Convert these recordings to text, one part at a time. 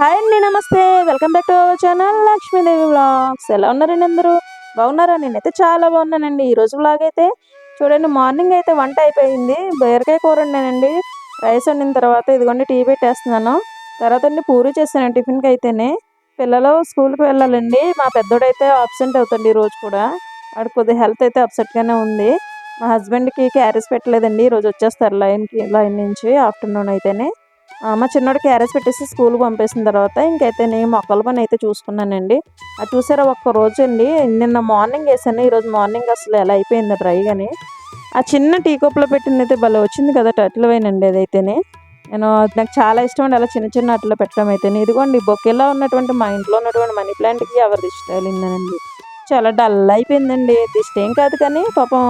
Hi అండి నమస్తే. Welcome back to our channel Lakshmidevi vlogs. ఎలా ఉన్నారండి అందరూ? బాగున్నారా? నేనైతే చాలా బాగున్నానండి. ఈ రోజు వ్లాగ్ అయితే చూడండి మార్నింగ్ అయితే వంట అయిపోయింది. బీరకాయ కూర వండానండి. రైస్ వండిన తర్వాత ఇదిగోండి టీ పెట్టేస్తున్నాను. తర్వాత అండి పూరి చేస్తాను టిఫిన్కి అయితేనే. పిల్లలు స్కూల్కి వెళ్ళాలండి. మా పెద్దోడైతే అబ్సెంట్ అవుతుంది ఈరోజు రోజు కూడా. వాడు కొద్దిగా హెల్త్ అయితే అప్సెట్గానే ఉంది. మా హస్బెండ్కి క్యారేజ్ పెట్టలేదండి. ఈ రోజు వచ్చేస్తారు లైన్కి లైన్ నుంచి ఆఫ్టర్నూన్ అయితేనే. మా చిన్నోడు క్యారేజ్ పెట్టేసి స్కూల్కి పంపేసిన తర్వాత ఇంకైతే నేను మొక్కల పని అయితే చూసుకున్నానండి. అది చూసారా ఒక్క రోజు అండి నిన్న మార్నింగ్ వేసాను ఈరోజు మార్నింగ్ అసలు ఎలా అయిపోయింది డ్రై కానీ ఆ చిన్న టీ కప్లో పెట్టింది అయితే భలే వచ్చింది కదా టట్లు అయినండి అదైతేనే. నేను నాకు చాలా ఇష్టం అండి అలా చిన్న చిన్న అట్లా పెట్టడం అయితే. ఇదిగోండి బొకేలా ఉన్నటువంటి మా ఇంట్లో ఉన్నటువంటి మనీ ప్లాంట్కి ఎవరు దిష్టి తగిలిందనండి. చాలా డల్ అయిపోయిందండి దిష్టి ఏం కాదు కానీ పాపం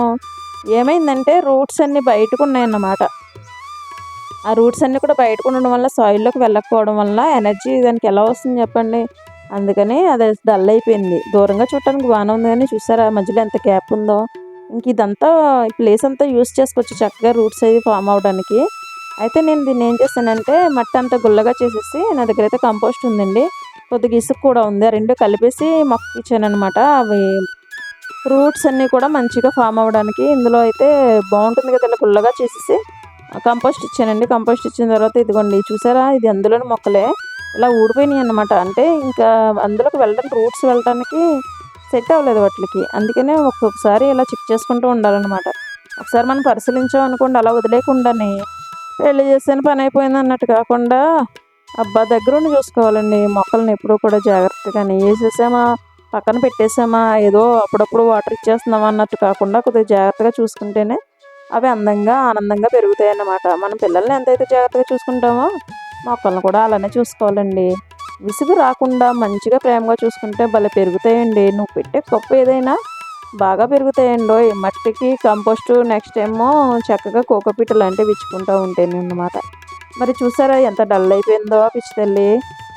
ఏమైందంటే రూట్స్ అన్నీ బయటకు ఉన్నాయన్నమాట. ఆ రూట్స్ అన్నీ కూడా బయటకు ఉండడం వల్ల సాయిల్లోకి వెళ్ళకపోవడం వల్ల ఎనర్జీ దానికి ఎలా వస్తుంది చెప్పండి? అందుకని అది డల్ అయిపోయింది. దూరంగా చూడటానికి బాగానే ఉంది కానీ చూసారా మధ్యలో ఎంత గ్యాప్ ఉందో. ఇంక ఇదంతా ఈ ప్లేస్ అంతా యూస్ చేసుకోవచ్చు చక్కగా రూట్స్ అవి ఫామ్ అవడానికి. అయితే నేను దీన్ని ఏం చేశానంటే మట్టి అంతా గుల్లగా చేసేసి నా దగ్గర అయితే కంపోస్ట్ ఉందండి. కొద్దిగా ఇసుక కూడా ఉంది. ఆ రెండు కలిపేసి మొక్క ఇచ్చాను అనమాట అవి రూట్స్ అన్నీ కూడా మంచిగా ఫామ్ అవ్వడానికి ఇందులో అయితే బాగుంటుంది కదా ఇలా గుల్లగా చేసేసి కంపోస్ట్ ఇచ్చానండి. కంపోస్ట్ ఇచ్చిన తర్వాత ఇదిగోండి చూసారా? ఇది అందులోని మొక్కలే. ఇలా ఊడిపోయినాయి అన్నమాట. అంటే ఇంకా అందులోకి వెళ్ళడానికి రూట్స్ వెళ్ళడానికి సెట్ అవ్వలేదు వాటికి. అందుకనే ఒక్కొక్కసారి ఇలా చెక్ చేసుకుంటూ ఉండాలన్నమాట. ఒకసారి మనం పరిశీలించాం అనుకోండి అలా వదిలేకుండానే పెళ్ళి చేసాను పని అయిపోయింది అన్నట్టు కాకుండా అబ్బా దగ్గర ఉండి చూసుకోవాలండి. మొక్కలను ఎప్పుడూ కూడా జాగ్రత్తగా వేసేసామా పక్కన పెట్టేసామా? ఏదో అప్పుడప్పుడు వాటర్ ఇచ్చేస్తున్నామా అన్నట్టు కాకుండా కొద్దిగా జాగ్రత్తగా చూసుకుంటేనే అవి అందంగా ఆనందంగా పెరుగుతాయి అన్నమాట మన పిల్లల్ని ఎంతైతే జాగ్రత్తగా చూసుకుంటామో మొక్కలను కూడా అలానే చూసుకోవాలండి. విసుగు రాకుండా మంచిగా ప్రేమగా చూసుకుంటే భలే పెరుగుతాయండి. నువ్వు పెట్టే కప్పు ఏదైనా బాగా పెరుగుతాయండి మట్టికి కంపోస్టు నెక్స్ట్ ఏమో చక్కగా కోకోపీట లాంటివి ఇచ్చుకుంటూ ఉంటాను అన్నమాట మరి చూసారా ఎంత డల్ అయిపోయిందో పిచ్చి తల్లి.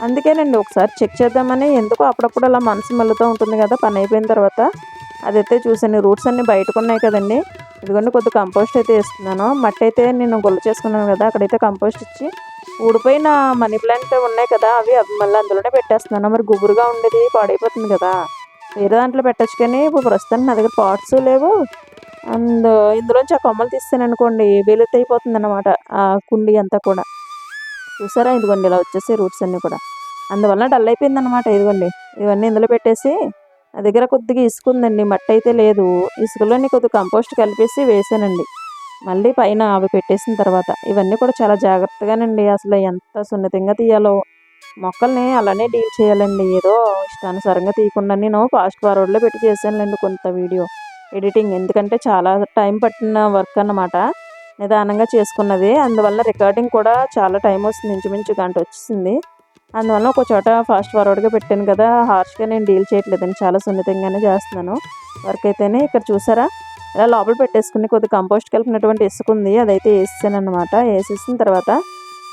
అందుకేనండి ఒకసారి చెక్ చేద్దామని ఎందుకు అప్పుడప్పుడు అలా మనసు మళ్ళుతూ ఉంటుంది కదా పని అయిపోయిన తర్వాత. అదైతే చూసాను రూట్స్ అన్నీ బయటకు ఉన్నాయి కదండి. ఇదిగోండి కొద్ది కంపోస్ట్ అయితే వేస్తున్నాను. మట్టి అయితే నేను గుల్ల చేసుకున్నాను కదా అక్కడైతే కంపోస్ట్ ఇచ్చి ఊడిపోయిన మనీ ప్లాంట్ ఉన్నాయి కదా అవి అవి మళ్ళీ అందులోనే పెట్టేస్తున్నాను. మరి గుబురుగా ఉండేది పాడైపోతుంది కదా. వేరే దాంట్లో పెట్టచ్చు కానీ ఇప్పుడు ప్రస్తుతానికి నా దగ్గర పాట్స్ లేవు. అండ్ ఇందులోంచి ఆ కొమ్మలు తీస్తాను అనుకోండి వెలుతు అయిపోతుంది అనమాట ఆ కుండి అంతా కూడా. చూసారా? ఇదిగోండి ఇలా వచ్చేసి రూట్స్ అన్నీ కూడా. అందువల్ల డల్ అయిపోయింది అనమాట ఇదిగోండి. ఇవన్నీ ఇందులో పెట్టేసి నా దగ్గర కొద్దిగా ఇసుక ఉందండి మట్టి అయితే లేదు. ఇసుకలోని కొద్దిగా కంపోస్ట్ కలిపేసి వేసానండి. మళ్ళీ పైన అవి పెట్టేసిన తర్వాత. ఇవన్నీ కూడా చాలా జాగ్రత్తగానండి. అసలు ఎంత సున్నితంగా తీయాలో. మొక్కల్ని అలానే డీల్ చేయాలండి. ఏదో ఇష్టానుసారంగా తీయకుండా నేను ఫాస్ట్ ఫార్వర్డ్లో పెట్టి చేశానులేండి కొంత వీడియో ఎడిటింగ్. ఎందుకంటే చాలా టైం పట్టిన వర్క్ అన్నమాట. నిదానంగా చేసుకున్నది. అందువల్ల రికార్డింగ్ కూడా చాలా టైం వస్తుంది. ఇంచుమించు గంట వచ్చేసింది. అందువల్ల ఒక చోట ఫాస్ట్ ఫార్వర్డ్గా పెట్టాను కదా హార్ష్గా నేను డీల్ చేయట్లేదని చాలా సున్నితంగానే చేస్తున్నాను. వర్క్ అయితేనే ఇక్కడ చూసారా? ఇలా లోపల పెట్టేసుకుని కొద్ది కంపోస్ట్ కలిపినటువంటి ఇసుక ఉంది అదైతే వేసేసాను అనమాట వేసేసిన తర్వాత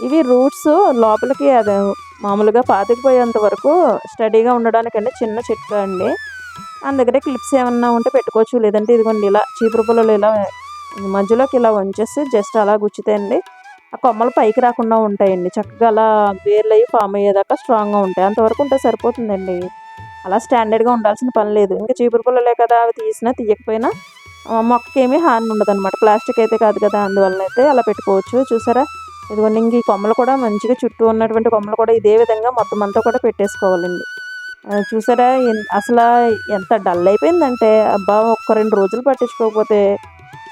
ఇవి రూట్స్ లోపలికి అది మామూలుగా పాతికిపోయేంత వరకు స్టడీగా ఉండడానికంటే చిన్న చెట్టు అండి. మన దగ్గర క్లిప్స్ ఏమన్నా ఉంటే పెట్టుకోవచ్చు లేదంటే ఇదిగోండి ఇలా చీపురు పుల్లలు ఇలా మధ్యలోకి ఇలా వంచేసి జస్ట్ అలా గుచ్చితే అండి ఆ కొమ్మలు పైకి రాకుండా ఉంటాయండి. చక్కగా అలా వేర్లు అయ్యి ఫామ్ అయ్యేదాకా స్ట్రాంగ్గా ఉంటాయి. అంతవరకు ఉంటే సరిపోతుందండి. అలా స్టాండర్డ్గా ఉండాల్సిన పని లేదు. ఇంకా చీపురు పుల్లలే కదా అవి తీసినా తీయకపోయినా మొక్కకేమీ మొక్కకి హాని ఉండదు అనమాట ప్లాస్టిక్ అయితే కాదు కదా అందువలన అయితే అలా పెట్టుకోవచ్చు. చూసారా? ఇదిగోండి ఇంక ఈ కొమ్మలు కూడా మంచిగా చుట్టూ ఉన్నటువంటి కొమ్మలు కూడా ఇదే విధంగా మొత్తం అంతా కూడా పెట్టేసుకోవాలండి. చూసారా? అసలు ఎంత డల్ అయిపోయిందంటే అబ్బా ఒక్క రెండు రోజులు పట్టించుకోకపోతే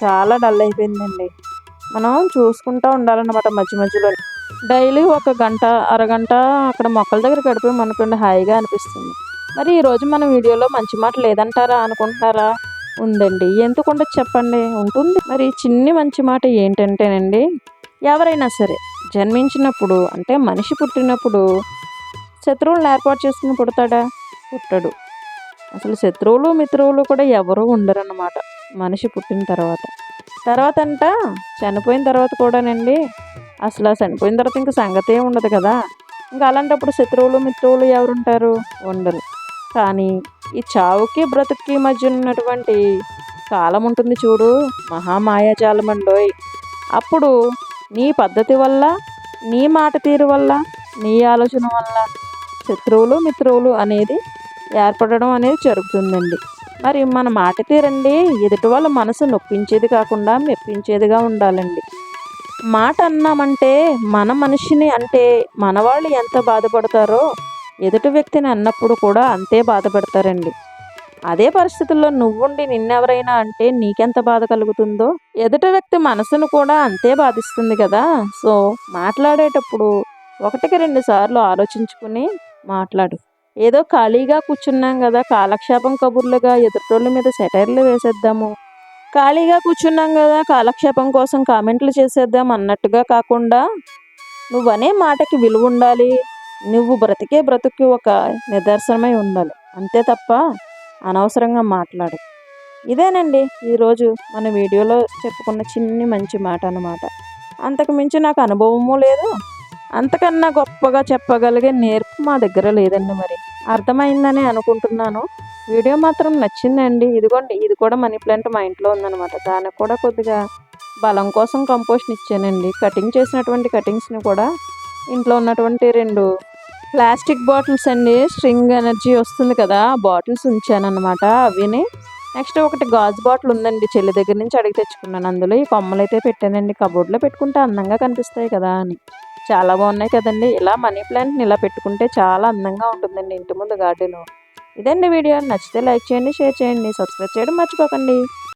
చాలా డల్ అయిపోయిందండి. మనం చూసుకుంటూ ఉండాలన్నమాట మధ్య మధ్యలో. డైలీ ఒక గంట అరగంట అక్కడ మొక్కల దగ్గర గడిపి మనకు హాయిగా అనిపిస్తుంది. మరి ఈరోజు మన వీడియోలో మంచి మాట లేదంటారా అనుకుంటున్నారా? ఉందండి ఎందుకు ఉండదు చెప్పండి. ఉంటుంది. మరి చిన్ని మంచి మాట ఏంటంటేనండి ఎవరైనా సరే జన్మించినప్పుడు అంటే మనిషి పుట్టినప్పుడు శత్రువులను ఏర్పాటు చేసుకుని పుడతాడా? పుట్టడు. అసలు శత్రువులు మిత్రువులు కూడా ఎవరు ఉండరన్నమాట. మనిషి పుట్టిన తర్వాత. తర్వాత అంట చనిపోయిన తర్వాత కూడానండి. అసలు చనిపోయిన తర్వాత ఇంకా సంగతే ఉండదు కదా. ఇంకా అలాంటప్పుడు శత్రువులు మిత్రువులు ఎవరుంటారు? ఉండరు. కానీ ఈ చావుకి బ్రతుక్కి మధ్య ఉన్నటువంటి కాలం ఉంటుంది చూడు. మహామాయాజాలం అండోయ్ అప్పుడు నీ పద్ధతి వల్ల నీ మాట తీరు వల్ల నీ ఆలోచన వల్ల శత్రువులు మిత్రువులు అనేది ఏర్పడడం అనేది జరుగుతుందండి. మరి మన మాట తీరండి. ఎదుటి వాళ్ళ మనసు నొప్పించేది కాకుండా మెప్పించేదిగా ఉండాలండి. మాట అన్నామంటే మన మనిషిని అంటే మనవాళ్ళు ఎంత బాధపడతారో ఎదుటి వ్యక్తిని అన్నప్పుడు కూడా అంతే బాధపడతారండి. అదే పరిస్థితుల్లో నువ్వుండి నిన్నెవరైనా అంటే నీకెంత బాధ కలుగుతుందో ఎదుటి వ్యక్తి మనసును కూడా అంతే బాధిస్తుంది కదా. సో మాట్లాడేటప్పుడు ఒకటికి రెండు సార్లు ఆలోచించుకుని మాట్లాడు. ఏదో ఖాళీగా కూర్చున్నాం కదా కాలక్షేపం కబుర్లుగా ఎదుటోళ్ళ మీద సెటైర్లు వేసేద్దాము. ఖాళీగా కూర్చున్నాం కదా కాలక్షేపం కోసం కామెంట్లు చేసేద్దాం అన్నట్టుగా కాకుండా నువ్వనే మాటకి విలువ ఉండాలి. నువ్వు బ్రతికే బ్రతుక్కి ఒక నిదర్శనమై ఉండాలి. అంతే తప్ప అనవసరంగా మాట్లాడు. ఇదేనండి ఈరోజు మన వీడియోలో చెప్పుకున్న చిన్ని మంచి మాట అన్నమాట. అంతకు మించి నాకు అనుభవము లేదు. అంతకన్నా గొప్పగా చెప్పగలిగే నేర్పు మా దగ్గర లేదండి మరి. అర్థమైందని అనుకుంటున్నాను. వీడియో మాత్రం నచ్చిందండి. ఇదిగోండి ఇది కూడా మనీ ప్లాంట్ మా ఇంట్లో ఉందన్నమాట. దానికి కూడా కొద్దిగా బలం కోసం కంపోస్ట్ ఇచ్చానండి. కటింగ్ చేసినటువంటి కటింగ్స్ని కూడా ఇంట్లో ఉన్నటువంటి రెండు ప్లాస్టిక్ బాటిల్స్ అండి. స్ట్రింగ్ ఎనర్జీ వస్తుంది కదా ఆ బాటిల్స్ ఉంచాను అనమాట అవిని నెక్స్ట్ ఒకటి గాజు బాటిల్ ఉందండి. చెల్లి దగ్గర నుంచి అడిగి తెచ్చుకున్నాను. అందులో ఈ కొమ్మలు అయితే పెట్టానండి. కబోర్డ్లో పెట్టుకుంటే అందంగా కనిపిస్తాయి కదా అని. చాలా బాగున్నాయి కదండి. ఇలా మనీ ప్లాంట్ని ఇలా పెట్టుకుంటే చాలా అందంగా ఉంటుందండి ఇంటి ముందు గార్డెన్. ఇదండి వీడియో. నచ్చితే లైక్ చేయండి షేర్ చేయండి సబ్స్క్రైబ్ చేయడం మర్చిపోకండి.